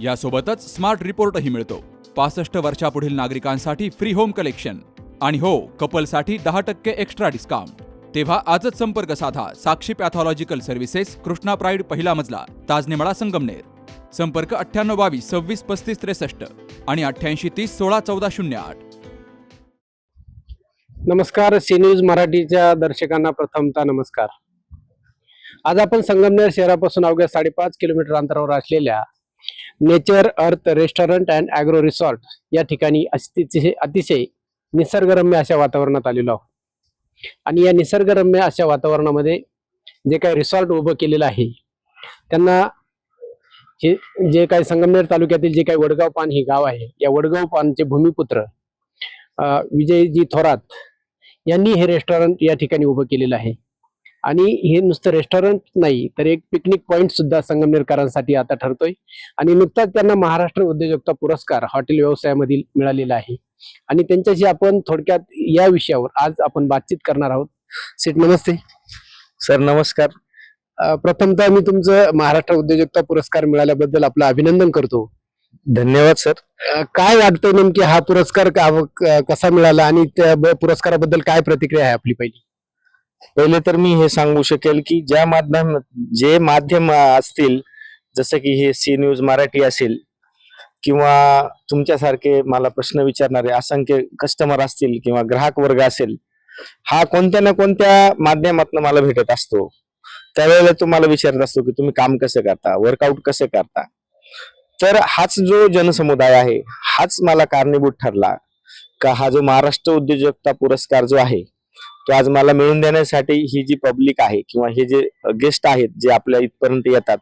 यासोबतच स्मार्ट रिपोर्टही मिळतो. पासष्ट वर्षापुढील नागरिकांसाठी फ्री होम कलेक्शन आणि हो कपलसाठी दहा टक्के एक्स्ट्रा डिस्काउंट तेव्हा आजच संपर्क साधा Sakshi pathological services Krishna pride पहिला मजला ताजनेमळा संगमनेर. संपर्क अठ्ठ्याण्णव बावीस सव्वीस पस्तीस त्रेसष्ट आणि अठ्ठ्याऐंशी तीस सोळा चौदा शून्य आठ. नमस्कार सी न्यूज मराठीच्या दर्शकांना प्रथमतः नमस्कार. आज आपण संगमनेर शहरापासून अवघ्या साडेपाच किलोमीटर अंतरावर असलेल्या नेचर अर्थ रेस्टॉरंट अँड ॲग्रो रिसॉर्ट या ठिकाणी अतिशय अतिशय निसर्गरम्य अशा वातावरणात आलेलो आहोत. आणि या निसर्गरम्य अशा वातावरणामध्ये जे काही रिसॉर्ट उभं केलेलं आहे त्यांना हे जे काही संगमनेर तालुक्यातील जे काही वडगाव पान हे गाव आहे या वडगाव पानचे भूमिपुत्र विजयजी थोरात यांनी हे रेस्टॉरंट या ठिकाणी उभं केलेलं आहे. आणि हे नुसतं रेस्टॉरंट नाही तर एक पिकनिक पॉइंट सुद्धा संगमनेरकरांसाठी आता ठरतोय. आणि नुकताच त्यांना महाराष्ट्र उद्योजकता पुरस्कार हॉटेल व्यवसायामधील मिळालेला आहे. आणि त्यांच्याशी आपण थोडक्यात या विषयावर आज आपण बातचीत करणार आहोत. सीट नमस्ते. सर नमस्कार. प्रथमतः मी तुमचं महाराष्ट्र उद्योजकता पुरस्कार मिळाल्याबद्दल आपलं अभिनंदन करतो. धन्यवाद सर. काय वाटतं नेमकी हा पुरस्कार कसा मिळाला आणि त्या पुरस्काराबद्दल काय प्रतिक्रिया आहे आपली पहिली? पहिले तर मी हे सांगू शकेल की ज्या माध्यम जे माध्यम असतील जसं की हे सी न्यूज मराठी असेल किंवा तुमच्यासारखे मला प्रश्न विचारणारे असंख्य कस्टमर असतील किंवा ग्राहक वर्ग असेल हा कोणत्या ना कोणत्या माध्यमातून मला भेटत असतो. त्यावेळेला तुम्हाला विचारत असतो की तुम्ही काम कसं करता वर्कआउट कसं करता. तर हाच जो जनसमुदाय आहे हाच मला कारणीभूत ठरला का हा जो महाराष्ट्र उद्योजकता पुरस्कार जो आहे तो आज मला मिळवून देण्यासाठी ही जी पब्लिक आहे किंवा हे जे गेस्ट आहेत जे आपल्या इथपर्यंत येतात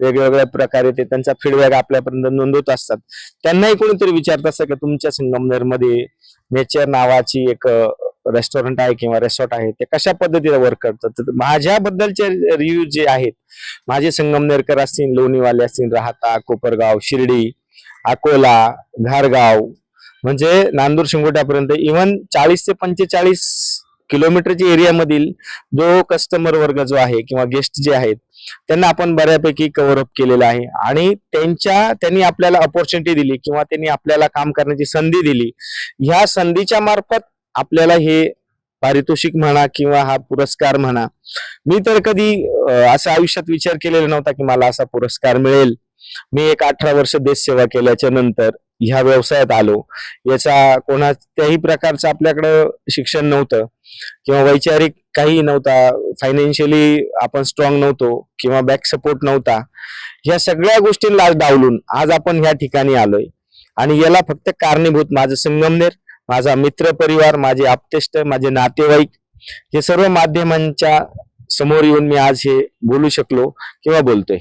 वेगवेगळ्या प्रकारे ते त्यांचा फीडबॅक आपल्यापर्यंत नोंदवत असतात त्यांनाही कोणीतरी विचारत असतं की तुमच्या संगमनेरमध्ये नेचर नावाची एक रेस्टॉरंट आहे किंवा रेसॉर्ट आहे ते कशा पद्धतीने वर्क करतात? तर माझ्याबद्दलचे रिव्ह्यू जे आहेत माझे संगमनेरकर असतील लोणीवाले असतील राहता कोपरगाव शिर्डी अकोला घारगाव म्हणजे नांदूर शिंगोट्यापर्यंत इव्हन चाळीस ते पंचेचाळीस किलोमीटरच्या एरियामधील जो कस्टमर वर्ग जो आहे किंवा गेस्ट जे आहेत त्यांना आपण बऱ्यापैकी कव्हर अप केलेलं आहे. आणि त्यांच्या त्यांनी आपल्याला अपॉर्च्युनिटी दिली किंवा त्यांनी आपल्याला काम करण्याची संधी दिली ह्या संधीच्या मार्फत आपल्याला हे पारितोषिक म्हणा किंवा हा पुरस्कार म्हणा मी तर कधी असा असं आयुष्यात विचार केलेला नव्हता की मला असा पुरस्कार मिळेल. मी एक अठरा वर्ष देशसेवा केल्याच्यानंतर ह्या व्यवसायात आलो. याचा कोणात्याही प्रकारचं आपल्याकडं शिक्षण नव्हतं. किंवा वैचारिक काही नव्हता फायनान्शियली आपण स्ट्रॉंग नव्हतो किंवा बॅक सपोर्ट नव्हता ह्या सगळ्या गोष्टींना आज डावलून आज आपण ह्या ठिकाणी आलोय. आणि याला फक्त कारणीभूत माझं संगमनेर माझा मित्र परिवार माझे आप्तेष्ट माझे नातेवाईक हे सर्व माध्यमांच्या समोर येऊन मी आज हे बोलू शकलो किंवा बोलतोय.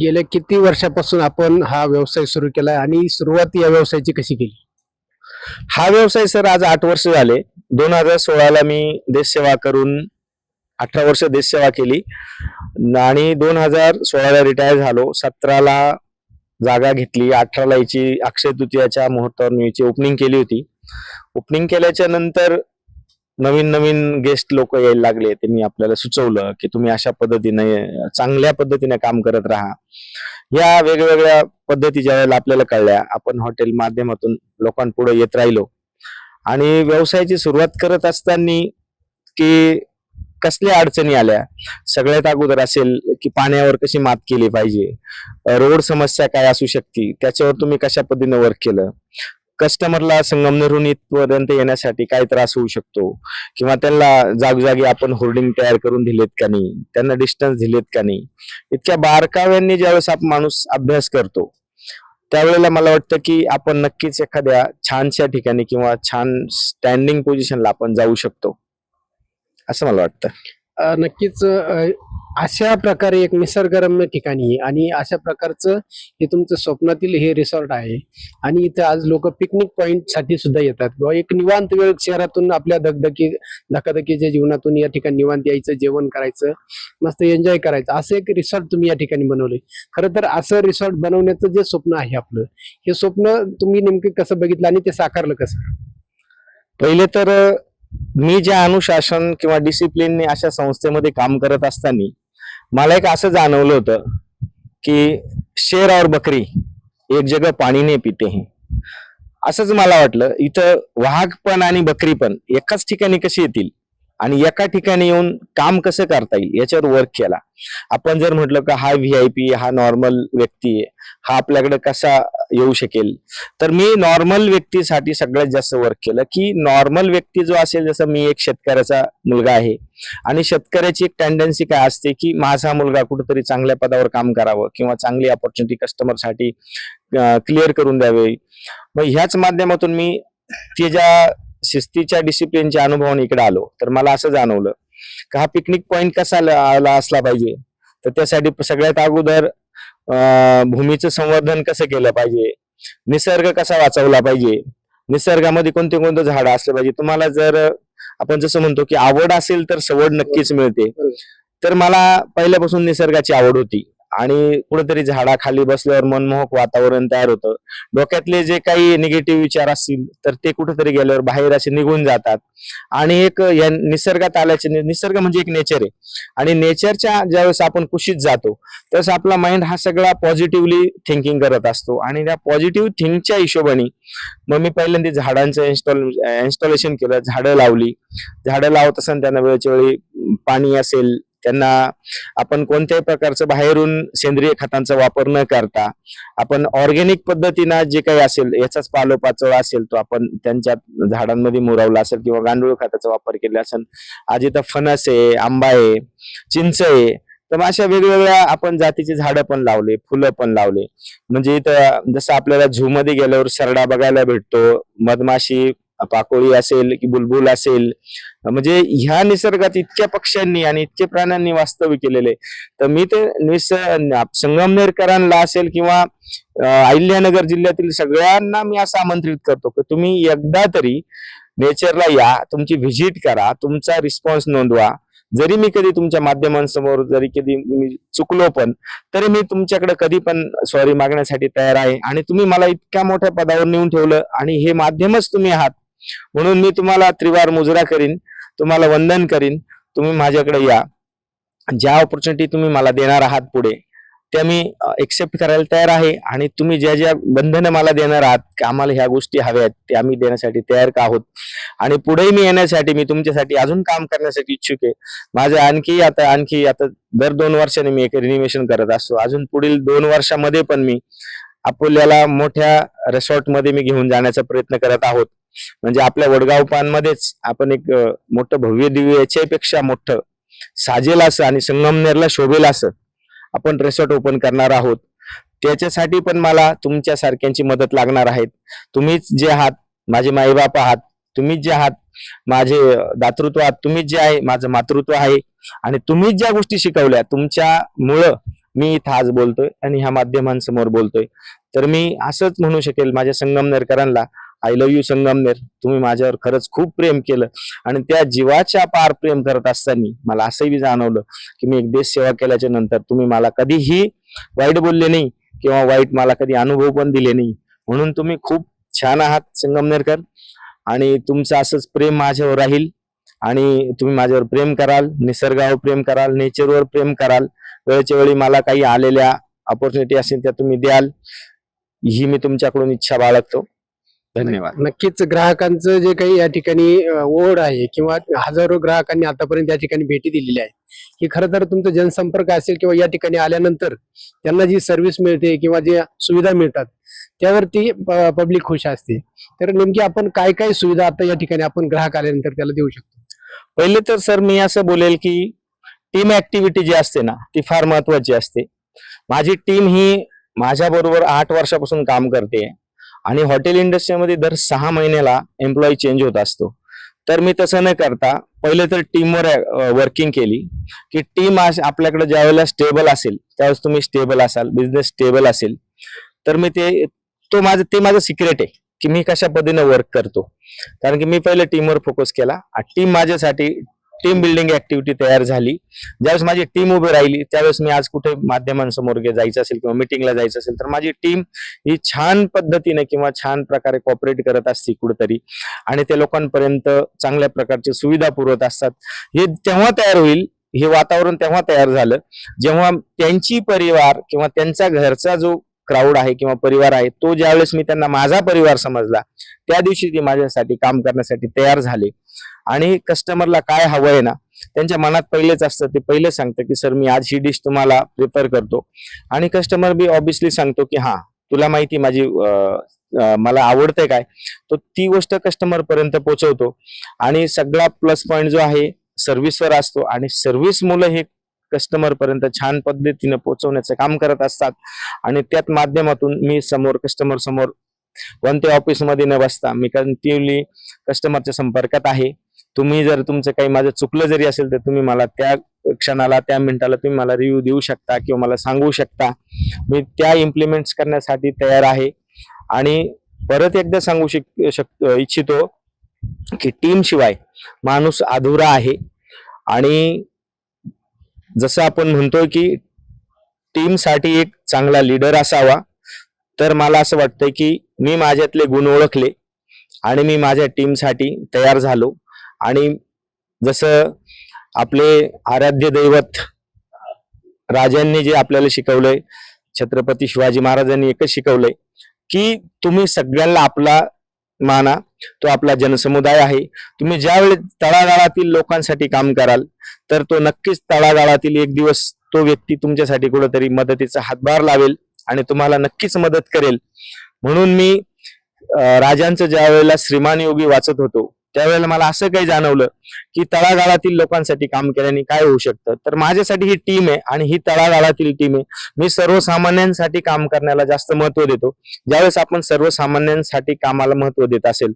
गेल्या किती वर्षापासून आपण हा व्यवसाय सुरू केलाय आणि सुरुवात या व्यवसायाची कशी केली? हा व्यवसाय सर आज आठ वर्ष झाले. दोन हजार सोळाला मी देशसेवा करून अठरा वर्ष देशसेवा केली. आणि दोन हजार सोळाला रिटायर झालो. सतराला जागा घेतली. अठराला याची अक्षय तृतीयाच्या मुहूर्तावर मी याची ओपनिंग केली होती. ओपनिंग केल्याच्यानंतर नवीन नवीन गेस्ट लोक यायला लागले. त्यांनी आपल्याला सुचवलं की तुम्ही अशा पद्धतीने चांगल्या पद्धतीने काम करत राहा. या वेगवेगळ्या पद्धती ज्या वेळेला आपल्याला कळल्या आपण हॉटेल माध्यमातून लोकांपुढे येत राहिलो. आणि व्यवसायाची सुरुवात करत असताना की कसल्या अडचणी आल्या? सगळ्यात अगोदर असेल की पाण्यावर कशी मात केली पाहिजे? रोड समस्या काय असू शकते? त्याच्यावर तुम्ही कशा पद्धतीने वर्क केलं? कस्टमरला संगमनेरहून इथपर्यंत येण्यासाठी काय त्रास होऊ शकतो? किंवा त्यांना जागोजागी आपण होर्डिंग तयार करून दिलेत का नाही? त्यांना डिस्टन्स दिलेत का नाही? इतक्या बारकाव्यांनी ज्यावेळेस आपण माणूस अभ्यास करतो त्यावेळेला मला वाटतं की आपण नक्कीच एखाद्या छानशा ठिकाणी किंवा छान स्टँडिंग पोझिशनला आपण जाऊ शकतो. असं मला वाटतं. नक्कीच अशा प्रकारे एक निसर्गरम्य ठिकाणी आणि अशा प्रकारचं हे तुमचं स्वप्नातील हे रिसॉर्ट आहे. आणि इथं आज लोक पिकनिक पॉइंटसाठी सुद्धा येतात. किंवा एक निवांत वेळ शहरातून आपल्या धकधकी धकाधकीच्या जीवनातून या ठिकाणी निवांत यायचं जेवण करायचं मस्त एन्जॉय करायचं. असं एक रिसॉर्ट तुम्ही या ठिकाणी बनवलंय. खरं तर असं रिसॉर्ट बनवण्याचं जे स्वप्न आहे आपलं हे स्वप्न तुम्ही नेमकं कसं बघितलं आणि ते साकारलं कसं? पहिले तर मी ज्या अनुशासन किंवा डिसिप्लिनने अशा संस्थेमध्ये काम करत असताना मला एक असं जाणवलं होतं की शेर और बकरी एक जग पाणी नाही पिते हे. असंच मला वाटलं. इथं वाघ पण आणि बकरी पण एकाच ठिकाणी कशी येतील? आणि एका ठिकाणी येऊन काम कसं करता येईल याच्यावर वर्क केला. आपण जर म्हटलं का हा व्ही आय पी हा नॉर्मल व्यक्ती आहे हा आपल्याकडे कसा येऊ शकेल? तर मी नॉर्मल व्यक्तीसाठी सगळ्यात जास्त वर्क केलं की नॉर्मल व्यक्ती जो असेल जसं मी एक शेतकऱ्याचा मुलगा आहे आणि शेतकऱ्याची एक टेंडन्सी काय असते की माझा मुलगा कुठेतरी चांगल्या पदावर काम करावं किंवा चांगली ऑपॉर्च्युनिटी कस्टमरसाठी क्लिअर करून द्यावे. मग ह्याच माध्यमातून मी ते ज्या शिस्तीच्या डिसिप्लिनच्या अनुभवाने इकडे आलो. तर मला असं जाणवलं का हा पिकनिक पॉइंट कसा आला असला पाहिजे? तर त्यासाठी सगळ्यात अगोदर भूमीचं संवर्धन कसं केलं पाहिजे? निसर्ग कसा वाचवला पाहिजे? निसर्गामध्ये कोणते कोणते झाडं असले पाहिजे? तुम्हाला जर आपण जसं म्हणतो की आवड असेल तर सवड नक्कीच मिळते. तर मला पहिल्यापासून निसर्गाची आवड होती. आणि कुठेतरी झाडाखाली बसल्यावर मनमोहक वातावरण तयार होतं. डोक्यातले जे काही निगेटिव्ह विचार असतील तर ते कुठेतरी गेल्यावर बाहेर असे निघून जातात. आणि एक या निसर्गात आल्याचे नि- निसर्ग म्हणजे एक नेचर आहे. आणि नेचरच्या ज्यावेळेस आपण कुशीत जातो तसं आपला माइंड हा सगळा पॉझिटिव्हली थिंकिंग करत असतो. आणि त्या पॉझिटिव्ह थिंकच्या हिशोबाने मग मी पहिल्यांदा झाडांचं इन्स्टॉल इन्स्टॉलेशन केलं. झाडं लावली. झाडं लावत असताना त्यांना वेळच्या वेळी पाणी असेल त्यांना आपण कोणत्याही प्रकारचं बाहेरून सेंद्रिय खतांचा वापर न करता आपण ऑर्गेनिक पद्धतीनं जे काही असेल याचाच पालोपाचोळा असेल तो आपण त्यांच्या झाडांमध्ये मुरवला असेल किंवा गांडूळ खताचा वापर केला असेल आज इथं फणस आहे आंबा आहे चिंच आहे तर मग अशा वेगवेगळ्या आपण जातीची झाडं पण लावले फुलं पण लावले. म्हणजे इथं जसं आपल्याला झू मध्ये गेल्यावर सरडा बघायला भेटतो मधमाशी पाकोळी असेल की बुलबुल असेल म्हणजे ह्या निसर्गात इतक्या पक्ष्यांनी आणि इतक्या प्राण्यांनी वास्तव्य केलेले तर मी ते निस संगमनेरकरांना असेल किंवा अहिल्यानगर जिल्ह्यातील सगळ्यांना मी असं आमंत्रित करतो की तुम्ही एकदा तरी नेचरला या तुमची व्हिजिट करा तुमचा रिस्पॉन्स नोंदवा. जरी मी कधी तुमच्या माध्यमांसमोर जरी कधी मी चुकलो पण तरी मी तुमच्याकडे कधी पण सॉरी मागण्यासाठी तयार आहे. आणि तुम्ही मला इतक्या मोठ्या पदावर नेऊन ठेवलं आणि हे माध्यमच तुम्ही आहात. म्हणून मी तुम्हाला त्रिवार मुजरा करीन तुम्हाला वंदन करीन तुम्ही माझ्याकडे या. ज्या ऑपॉर्च्युनिटी तुम्ही मला देणार आहात पुढे त्या मी एक्सेप्ट करायला तयार आहे आणि तुम्ही ज्या ज्या बंधनं मला देणार आहात की आम्हाला ह्या गोष्टी हव्या आहेत त्या आम्ही देण्यासाठी तयार का आहोत? आणि पुढेही मी येण्यासाठी मी तुमच्यासाठी अजून काम करण्यासाठी इच्छुक आहे. माझं आणखी आता आणखी आता दर दोन वर्षाने मी एक रिनिमेशन करत असतो. अजून पुढील दोन वर्षामध्ये पण मी आपल्याला मोठ्या रिसॉर्टमध्ये मी घेऊन जाण्याचा प्रयत्न करत आहोत. म्हणजे आपल्या वडगाव पानमध्येच आपण एक मोठं भव्य दिव्य याच्यापेक्षा मोठं साजेल असं आणि संगमनेरला शोभेल असं आपण रिसॉर्ट ओपन करणार आहोत. त्याच्यासाठी पण मला तुमच्या सारख्यांची मदत लागणार आहेत तुम्हीच जे आहात माझे माईबाप आहात तुम्हीच जे आहात माझे दातृत्व आहात तुम्हीच जे आहे माझं मातृत्व आहे आणि तुम्हीच ज्या गोष्टी शिकवल्या तुमच्यामुळं मी इथं आज बोलतोय आणि ह्या माध्यमांसमोर बोलतोय. तर मी असंच म्हणू शकेल माझ्या संगमनेरकरांना आय लव्ह यू संगमनेर. तुम्ही माझ्यावर खरंच खूप प्रेम केलं आणि त्या जीवाच्या पार प्रेम करत असताना मला असंही बी जाणवलं की मी एक देश सेवा केल्याच्यानंतर तुम्ही मला कधीही वाईट बोलले नाही किंवा वाईट मला कधी अनुभव पण दिले नाही. म्हणून तुम्ही खूप छान आहात संगमनेरकर. आणि तुमचं असंच प्रेम माझ्यावर राहील आणि तुम्ही माझ्यावर प्रेम कराल निसर्गावर प्रेम कराल नेचरवर प्रेम कराल. वेळच्या वेळी मला काही आलेल्या ऑपॉर्च्युनिटी असेल त्या तुम्ही द्याल. ही मी तुमच्याकडून इच्छा बाळगतो. धन्यवाद. नक्कीच ग्राहकांचं जे काही या ठिकाणी ओढ आहे किंवा हजारो ग्राहकांनी आतापर्यंत या ठिकाणी भेटी दिलेली आहे. की खरं तर तुमचा जनसंपर्क असेल किंवा या ठिकाणी आल्यानंतर त्यांना जी सर्व्हिस मिळते किंवा जे सुविधा मिळतात त्यावरती पब्लिक खुश असते. तर नेमकी आपण काय काय सुविधा आता या ठिकाणी आपण ग्राहक आल्यानंतर त्याला देऊ शकतो? पहिले तर सर मी असं बोलेल की टीम ऍक्टिव्हिटी जी असते ना ती फार महत्वाची असते. माझी टीम ही माझ्या बरोबर आठ वर्षापासून काम करते आणि हॉटेल इंडस्ट्रीमध्ये दर सहा महिन्याला एम्प्लॉई चेंज होत असतो. तर मी तसं न करता पहिले तर टीमवर वर्किंग केली की टीम आपल्याकडे ज्यावेळेला स्टेबल असेल त्यावेळेस तुम्ही स्टेबल असाल बिझनेस स्टेबल असेल. तर मी ते तो माझं ते माझं सिक्रेट आहे की मी कशा पद्धतीने वर्क करतो. कारण की मी पहिले टीमवर फोकस केला. टीम माझ्यासाठी टीम बिल्डिंग ऍक्टिव्हिटी तयार झाली. ज्यावेळेस माझी टीम उभी राहिली त्यावेळेस मी आज कुठे माध्यमांसमोर जायचं असेल किंवा मिटिंगला जायचं असेल तर माझी टीम ही छान पद्धतीने किंवा छान प्रकारे कॉपरेट करत असते कुठेतरी. आणि ते लोकांपर्यंत चांगल्या प्रकारची सुविधा पुरवत असतात. हे तेव्हा तयार होईल हे वातावरण तेव्हा तयार झालं जेव्हा त्यांची परिवार किंवा त्यांचा घरचा जो क्राऊड आहे किंवा परिवार आहे तो ज्यावेळेस मी त्यांना माझा परिवार समजला त्या दिवशी ते माझ्यासाठी काम करण्यासाठी तयार झाले. आणि कस्टमरला काय हवंय ना त्यांच्या मनात पहिलेच असतं ते पहिले सांगतं की सर मी आज ही डिश तुम्हाला प्रिफर करतो. आणि कस्टमर बी ऑब्विसली सांगतो की हा तुला माहिती माझी मला आवडते काय. तो ती गोष्ट कस्टमर पर्यंत पोहोचवतो आणि सगळा प्लस पॉईंट जो आहे सर्व्हिसवर असतो. आणि सर्व्हिस मुलं हे कस्टमर पर्यंत छान पद्धतीने पोहोचवण्याचं काम करत असतात. आणि त्यात माध्यमातून मी समोर कस्टमर समोर कोणत्या ऑफिसमध्ये न बसता मी कंटिन्युअली कस्टमरच्या संपर्कात आहे. तुम्ही जर तुमचं काही माझं चुकलं जरी असेल तर तुम्ही मला त्या क्षणाला त्या मिनिटाला तुम्ही मला रिव्ह्यू देऊ शकता किंवा मला सांगू शकता. मी त्या इम्प्लिमेंट्स करण्यासाठी तयार आहे. आणि परत एकदा सांगू शक शक इच्छितो की टीम शिवाय माणूस अधुरा आहे. आणि जसं आपण म्हणतोय की टीमसाठी एक चांगला लीडर असावा तर मला असं वाटतंय की मी माझ्यातले गुण ओळखले आणि मी माझ्या टीमसाठी तयार झालो. आणि जसं आपले आराध्य दैवत राजांनी जे आपल्याला शिकवलंय छत्रपती शिवाजी महाराजांनी एकच शिकवलंय की तुम्ही सगळ्यांना आपला माना तो आपला जनसमुदाय आहे. तुम्ही ज्यावेळी तळागाळातील लोकांसाठी काम कराल तर तो नक्कीच तळागाळातील एक दिवस तो व्यक्ती तुमच्यासाठी कुठेतरी मदतीचा हातभार लावेल आणि तुम्हाला नक्कीच मदत करेल. म्हणून मी राजांचं ज्या वेळेला श्रीमान योगी वाचत होतो त्यावेळेला मला असं काही जाणवलं की तळागाळातील लोकांसाठी काम केल्याने काय होऊ शकतं. तर माझ्यासाठी ही टीम आहे आणि ही तळागाळातील टीम आहे. मी सर्वसामान्यांसाठी काम करण्याला जास्त महत्त्व देतो. ज्यावेळेस आपण सर्वसामान्यांसाठी कामाला महत्त्व देत असेल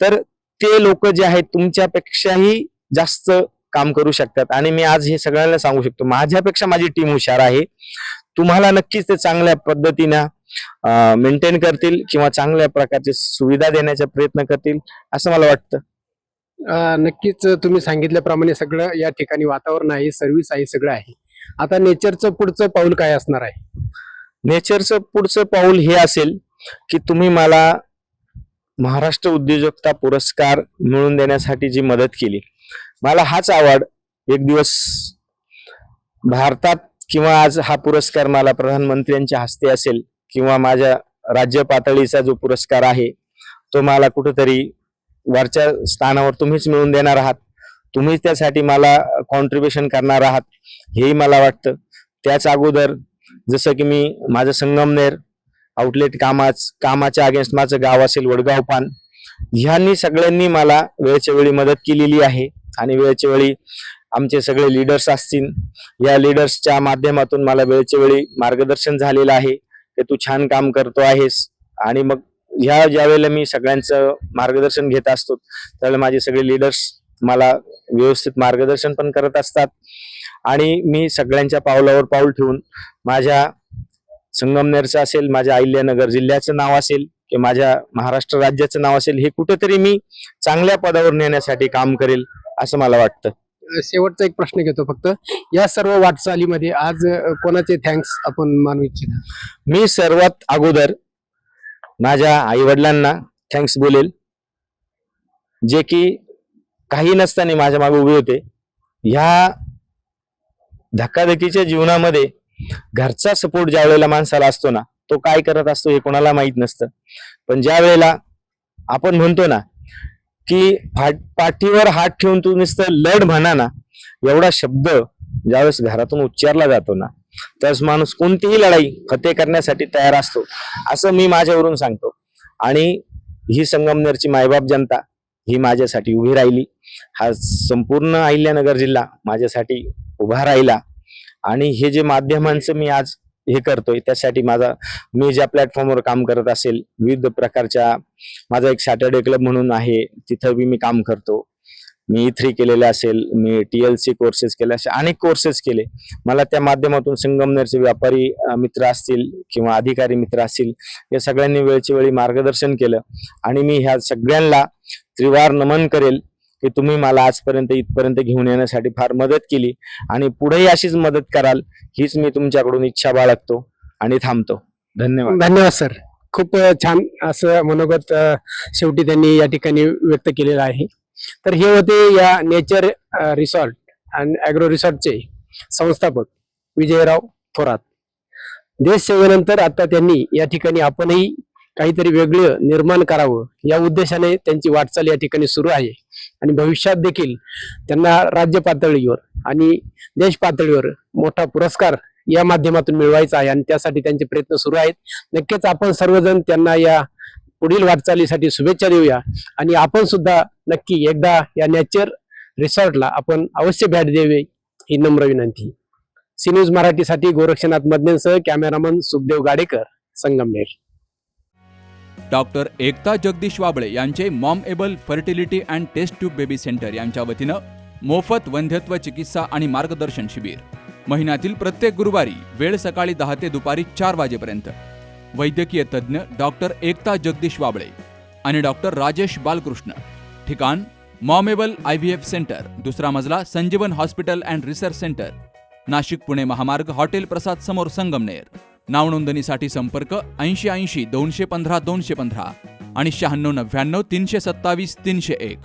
तर ते लोक जे आहेत तुमच्यापेक्षाही जास्त काम करू शकतात. आणि मी आज हे सगळ्यांना सांगू शकतो. माझ्यापेक्षा माझी टीम हुशार आहे. तुम्हाला नक्कीच ते चांगल्या पद्धतीनं मेंटेन करतील किंवा चांगल्या प्रकारची सुविधा देण्याचा प्रयत्न करतील असं मला वाटतं. नक्कीच तुम्ही सांगितल्याप्रमाणे सगळं या ठिकाणी वातावरण आहे सर्व्हिस आहे सगळं आहे. आता नेचरचं पुढचं पाऊल काय असणार आहे? नेचरचं पुढचं पाऊल हे असेल की तुम्ही मला महाराष्ट्र उद्योजकता पुरस्कार मिळवून देण्यासाठी जी मदत केली मला हाच आवड एक दिवस भारतात किंवा आज हा पुरस्कार मला प्रधानमंत्र्यांच्या हस्ते असेल किंवा माझ्या राज्य पातळीचा जो पुरस्कार आहे तो मला कुठंतरी वरच्या स्थानावर तुम्हीच मिळवून देणार आहात. तुम्हीच त्यासाठी मला कॉन्ट्रीब्युशन करणार आहात हेही मला वाटतं. त्याच अगोदर जसं की मी माझं संगमनेर आउटलेट कामाच कामाच्या अगेन्स्ट माझं गाव असेल वडगाव पान ह्यांनी सगळ्यांनी मला वेळच्या वेळी मदत केलेली आहे. आणि वेळच्या वेळी आमचे सगळे लीडर्स असतील या लीडर्सच्या माध्यमातून मला वेळच्या वेळी मार्गदर्शन झालेलं आहे की तू छान काम करतो आहेस. आणि मग ह्या ज्या वेळेला मी सगळ्यांचं मार्गदर्शन घेत असतो त्यावेळेला माझे सगळे लीडर्स मला व्यवस्थित मार्गदर्शन पण करत असतात. आणि मी सगळ्यांच्या पावलावर पाऊल ठेवून माझ्या संगमनेरचं असेल माझ्या अहिल्यानगर जिल्ह्याचं नाव असेल किंवा माझ्या महाराष्ट्र राज्याचं नाव असेल हे कुठेतरी मी चांगल्या पदावर नेण्यासाठी काम करेल असं मला वाटतं. शेवटचा एक प्रश्न घेतो फक्त. या सर्व वाटचालीमध्ये आज कोणाचे थँक्स आपण मानू इच्छिता? मी सर्वात अगोदर माझ्या आई वडिलांना थँक्स बोलेल. जे की काही नसताना माझ्या मागे उभे होते. ह्या धक्काधकीच्या जीवनामध्ये घरचा सपोर्ट ज्या वेळेला माणसाला असतो ना तो काय करत असतो हे कोणाला माहीत नसतं. पण ज्या वेळेला आपण म्हणतो ना की फाट- पाठीवर हात ठेवून तू नुसतं लढ म्हणा ना एवढा शब्द ज्यावेळेस घरातून उच्चारला जातो ना त्याच माणूस कोणतीही लढाई फते करण्यासाठी तयार असतो असं मी माझ्यावरून सांगतो. आणि ही संगमनेरची मायबाप जनता ही माझ्यासाठी उभी राहिली. हा संपूर्ण अहिल्यानगर जिल्हा माझ्यासाठी उभा राहिला. आणि हे जे माध्यमांचं मी आज हे करतोय त्यासाठी माझा मी ज्या प्लॅटफॉर्मवर काम करत असेल विविध प्रकारच्या माझा एक सॅटर्डे क्लब म्हणून आहे तिथं बी मी काम करतो. मी e थ्री केलेले असेल मी टी एल सी कोर्सेस केले असे अनेक कोर्सेस केले. मला त्या माध्यमातून संगमनेरचे व्यापारी मित्र असतील किंवा अधिकारी मित्र असतील या सगळ्यांनी वेळच्या वेळी मार्गदर्शन केलं. आणि मी ह्या सगळ्यांना त्रिवार नमन करेल की तुम्ही मला आजपर्यंत इथपर्यंत घेऊन येण्यासाठी फार मदत केली. आणि पुढेही अशीच मदत कराल हीच मी तुमच्याकडून इच्छा बाळगतो आणि थांबतो. धन्यवाद. धन्यवाद सर. खूप छान असं मनोगत शेवटी त्यांनी या ठिकाणी व्यक्त केलेलं आहे. तर हे होते या नेचर रिसॉर्ट आणि अॅग्रो रिसॉर्टचे संस्थापक विजयराव थोरात. देश सेवेनंतर आता त्यांनी या ठिकाणी आपणही काहीतरी वेगळं निर्माण करावं या उद्देशाने त्यांची वाटचाल या ठिकाणी सुरू आहे. आणि भविष्यात देखील त्यांना राज्य पातळीवर आणि देश पातळीवर मोठा पुरस्कार या माध्यमातून मिळवायचा आहे आणि त्यासाठी त्यांचे प्रयत्न सुरू आहेत. नक्कीच आपण सर्वजण त्यांना या पुढील वाटचालीसाठी शुभेच्छा देऊया. आणि आपण सुद्धा नक्की एकदा या नॅचर रिसॉर्टला आपण अवश्य भेट द्यावी ही नम्र विनंती. सी न्यूज मराठीसाठी गोरक्षनाथ मदनेसह कॅमेरामन सुखदेव गाडेकर संगमनेर. डॉक्टर एकता जगदीश वाबळे यांचे mom able fertility and test tube baby centre यांच्या वतीनं मोफत वंध्यत्व चिकित्सा आणि मार्गदर्शन शिबिर. महिन्यातील प्रत्येक गुरुवारी वेळ सकाळी दहा ते दुपारी चार वाजेपर्यंत. वैद्यकीय तज्ज्ञ डॉक्टर एकता जगदीश वाबळे आणि डॉक्टर राजेश बालकृष्ण. ठिकाण momable I V F centre. दुसरा मजला Sanjeevan hospital and research centre. Nashik Pune महामार्ग हॉटेल प्रसाद समोर संगमनेर. नावनोंदणीसाठी संपर्क ऐंशी ऐंशी दोनशे पंधरा दोनशे पंधरा आणि शहाण्णव नव्याण्णव तीनशे सत्तावीस तीनशे एक.